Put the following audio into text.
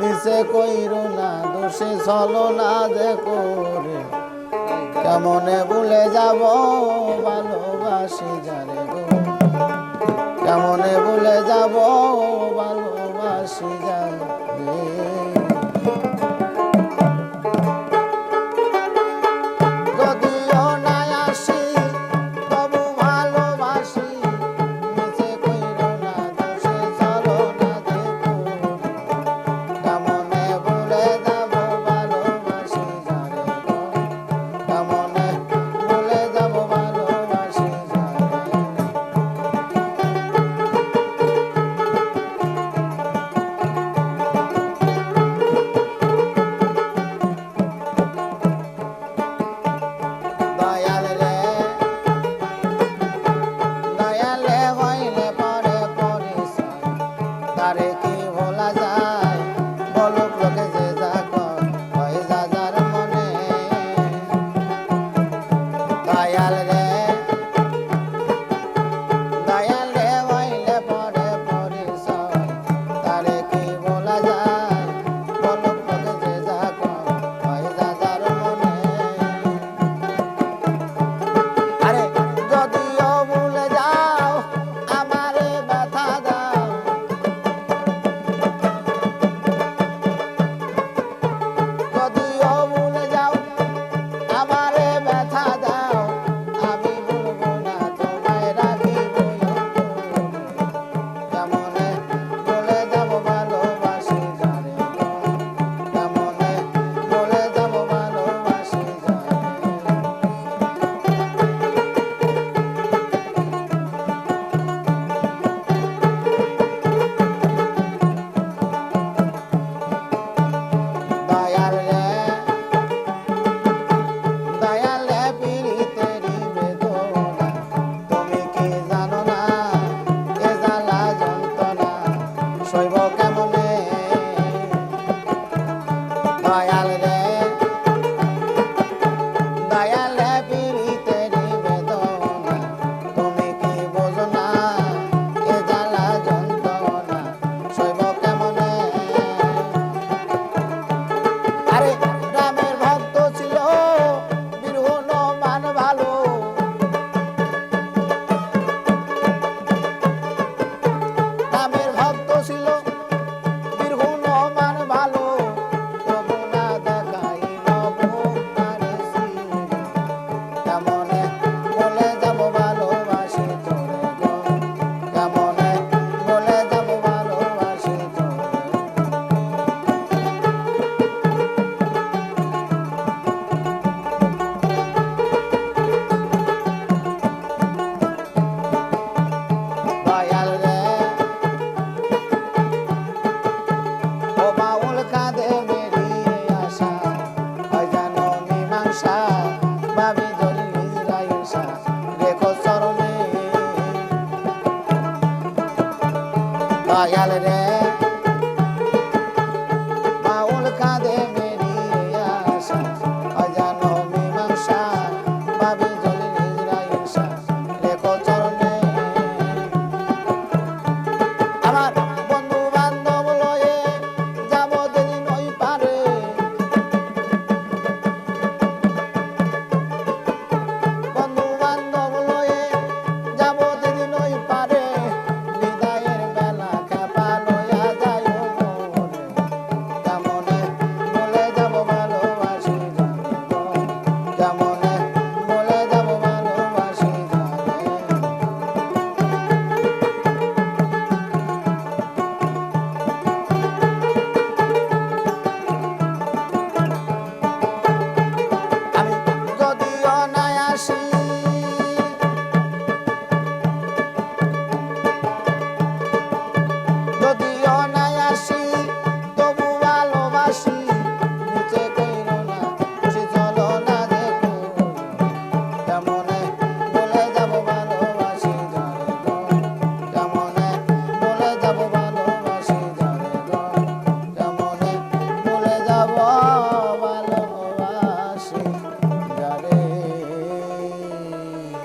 মিশে কইরো না, দোষে চলো না দেখো রে কেমনে ভুলে যাব ভালোবাসি জানে গো? কেমনে ভুলে যাব ভালোবাসি by holiday. I got it.